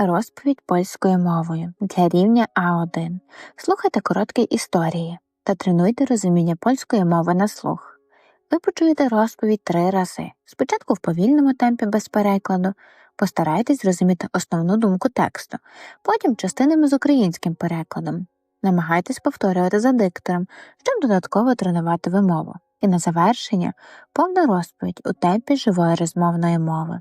Розповідь польською мовою для рівня А1. Слухайте короткі історії та тренуйте розуміння польської мови на слух. Ви почуєте розповідь три рази. Спочатку в повільному темпі без перекладу. Постарайтесь зрозуміти основну думку тексту, потім частинами з українським перекладом. Намагайтесь повторювати за диктором, щоб додатково тренувати вимову. І на завершення повна розповідь у темпі живої розмовної мови.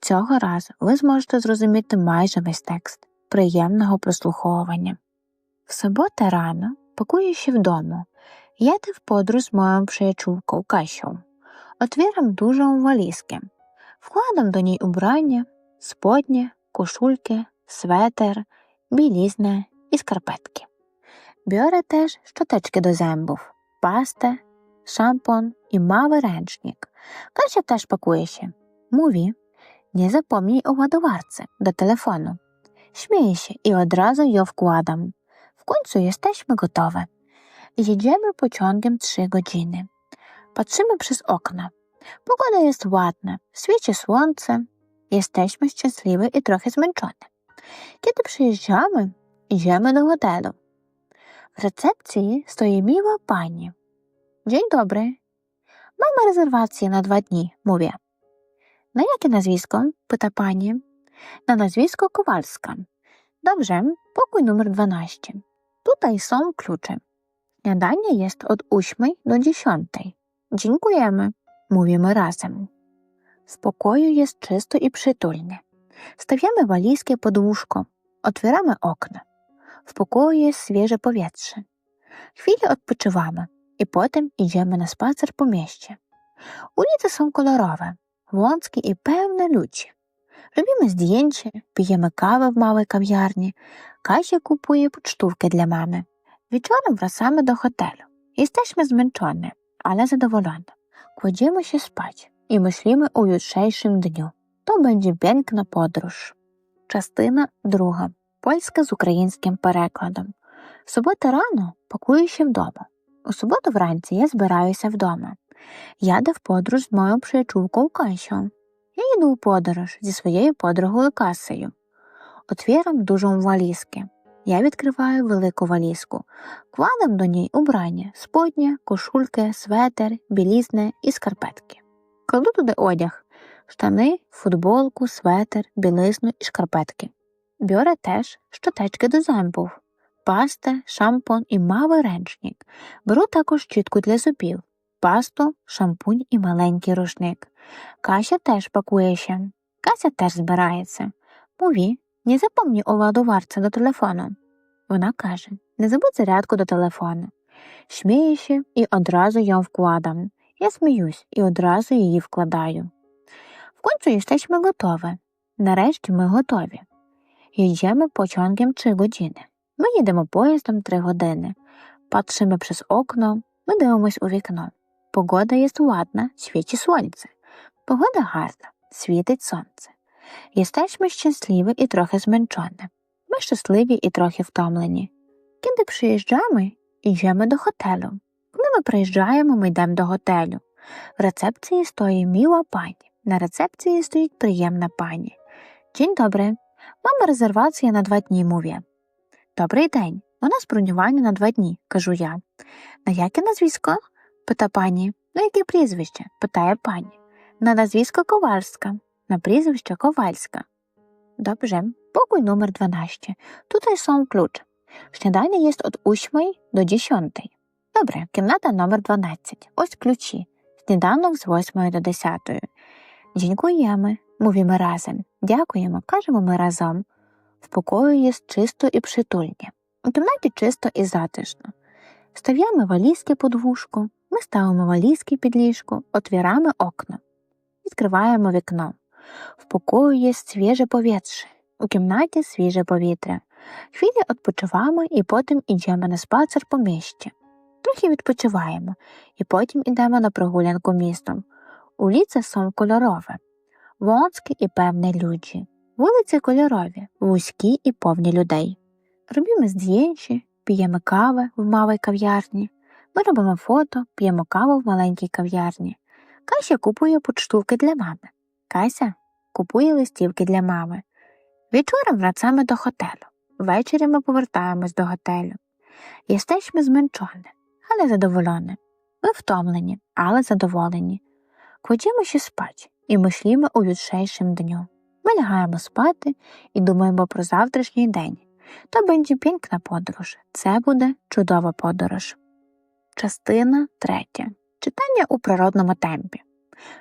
Цього разу ви зможете зрозуміти майже весь текст. Приємного прослуховування. В суботу рано, пакуючи вдома, їде в подорож з моєю przyjaciółką Касю. Отвіром дуже валізки. Вкладом до ній убрання, сподні, кошульки, светер, білізне і скарпетки. Biorę теж щотечки до зębów, паста, шампунь і mały ręcznik. Kasia też pakuje się. Mówi, nie zapomnij o ładowarce do telefonu. Śmieję się i od razu ją wkładam. W końcu jesteśmy gotowe. Jedziemy pociągiem trzy godziny. Patrzymy przez okna. Pogoda jest ładna, świeci słońce. Jesteśmy szczęśliwe i trochę zmęczone. Kiedy przyjeżdżamy, idziemy do hotelu. W recepcji stoi miła pani. Dzień dobry. Mamy rezerwację na dwa dni, mówię. Na jakie nazwisko? pyta pani. Na nazwisko Kowalska. Dobrze, pokój numer 12. Tutaj są klucze. Śniadanie jest od 8 do 10. Dziękujemy, mówimy razem. W pokoju jest czysto i przytulnie. Stawiamy walizkę pod łóżko, otwieramy okno. W pokoju jest świeże powietrze. Chwilę odpoczywamy i potem idziemy na spacer po mieście. Ulice są kolorowe, wąskie i pełne ludzi. Robimy zdjęcie, pijemy kawę w małej kawiarni. Kasia kupuje pocztówkę dla mamy. Wieczorem wracamy do hotelu. Jesteśmy zmęczone, ale zadowolone. Kładziemy się spać i myślimy o jutrzejszym dniu. To będzie piękna podróż. Частина друга. Польська з українським перекладом. В суботу рано пакую się вдома. У суботу вранці я збираюся вдома. Яду в подорож з моєю przyjaciółką Касю. Я їду у подорож зі своєю подругою Касею. Отвіром дуже валізки. Я відкриваю велику валізку, кладем до ній убрання, сподня, кошульки, светер, білізне і скарпетки. Кладу туди одяг, штани, футболку, светер, білизну і шкарпетки. Biorę теж щотечки до зębów, паста, шампунь і мавий ренчник. Беру також щітку для зубів, пасту, шампунь і маленький рушник. Кася теж пакує ще. Кася теж збирається. Мові, не запомні у ладуварці до телефону. Вона каже, не забудь зарядку до телефону. Сміюще і одразу я вкладам. Я сміюсь і одразу її вкладаю. В концу jesteśmy готові. Нарешті ми готові. Їдемо pociągiem 3 години. Ми їдемо поїздом 3 години. Patrzymy przez okno, ми дивимось у вікно. Погода є ładna, świeci słońce. Погода гарна, світить сонце. Jesteśmy щасливі і трохи зменшені. Ми щасливі і трохи втомлені. Kiedy przyjeżdżamy, idziemy do hotelu. Коли ми приїжджаємо, ми йдемо до готелю. В рецепції стоїть міла пані. На рецепції стоїть приємна пані. Dzień dobry. Мама резервація на два дні, mówię. Добрий день. У нас бронювання на два дні, кажу я. На яке назвісько? Пита пані. На яке прізвище? питає пані. На назвісько Ковальська, на прізвище Ковальська. Dobrze, pokój numer 12. Tutaj są klucze. Śniadanie jest od 8 do 10. Добре, кімната номер 12. Ось ключі. Сніданок з 8 до 10. Дякуємо, mówimy razem. Дякуємо, кажемо ми разом. В покою є чисто і притульні. У кімнаті чисто і затишно. Став'ємо валізки під вушку, ми ставимо валізки під ліжко, отвірами окна. Відкриваємо вікно. В покою є свіже повітря, у кімнаті свіже повітря. Хвилі відпочиваємо і потім йдемо на спацер по місті. Трохи відпочиваємо і потім йдемо на прогулянку містом. Уліце сон кольорове, вонське і певне люджі. Вулиці кольорові, вузькі і повні людей. Робимо здjęcie, п'ємо кави в малій кав'ярні. Ми робимо фото, п'ємо каву в маленькій кав'ярні. Кася купує почтовки для мами. Кася купує листівки для мами. Wieczorem wracamy do hotelu. Ввечері ми повертаємось до готелю. Jesteśmy zmęczone, але задоволені. Ми втомлені, але задоволені. Kładziemy się spać і myślimy у jutrzejszym dniu. Ми лягаємо спати і думаємо про завтрашній день. То będzie piękna подорож. Це буде чудова подорож. Частина третя. Читання у природному темпі.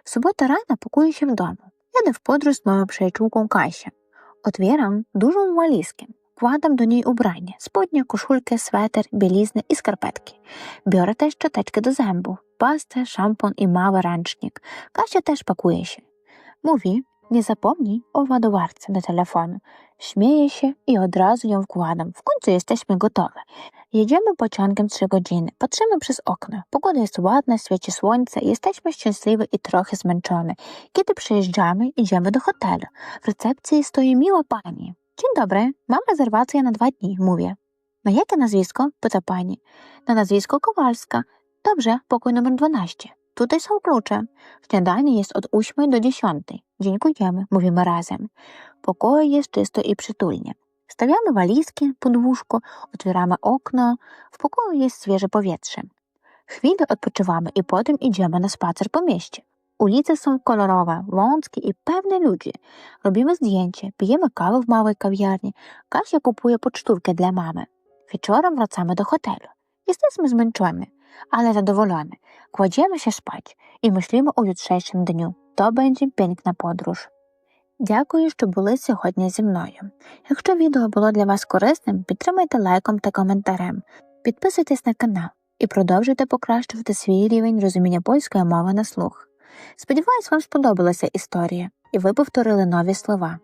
Субота rano pakuję się w domu. Jadę w podróż z moją przyjaciółką Kasią. Otwieram dużą walizkę. Wkładam do niej ubranie, spodnie, koszulkę, sweter, bieliznę i skarpetki. Biorę też szczoteczkę do zębów, pastę, szampon i mały ręcznik. Kasia też pakuje się. Mówi, nie zapomnij Śmieję się i od razu ją wkładam. W końcu jesteśmy gotowe. Jedziemy pociągiem 3 godziny. Patrzymy przez okno. Pogoda jest ładna, świeci słońce. Jesteśmy szczęśliwi i trochę zmęczone. Kiedy przyjeżdżamy, idziemy do hotelu. W recepcji stoi miła pani. Dzień dobry, mam rezerwację na dwa dni, mówię. Na jakie nazwisko? pyta pani. Na nazwisko Kowalska. Dobrze, pokój numer 12. Tutaj są klucze. Śniadanie jest od 8 do 10. Dziękujemy, mówimy razem. W pokoju jest czysto i przytulnie. Stawiamy walizki pod łóżko, otwieramy okno. W pokoju jest świeże powietrze. Chwilę odpoczywamy i potem idziemy na spacer po mieście. Ulice są kolorowe, wąskie i pełne ludzi. Robimy zdjęcie, pijemy kawę w małej kawiarni. Kasia kupuje pocztówkę dla mamy. Wieczorem wracamy do hotelu. Jesteśmy zmęczeni, ale zadowoleni. Kładziemy się spać і myślimy у jutrzejszym dniu. То będzie piękna подорож. Дякую, що були сьогодні зі мною. Якщо відео було для вас корисним, підтримайте лайком та коментарем. Підписуйтесь на канал і продовжуйте покращувати свій рівень розуміння польської мови на слух. Сподіваюсь, вам сподобалася історія, і ви повторили нові слова.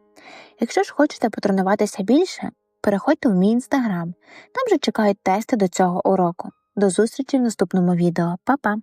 Якщо ж хочете потренуватися більше, переходьте в мій інстаграм. Там же чекають тести до цього уроку. До зустрічі в наступному відео. Па-па!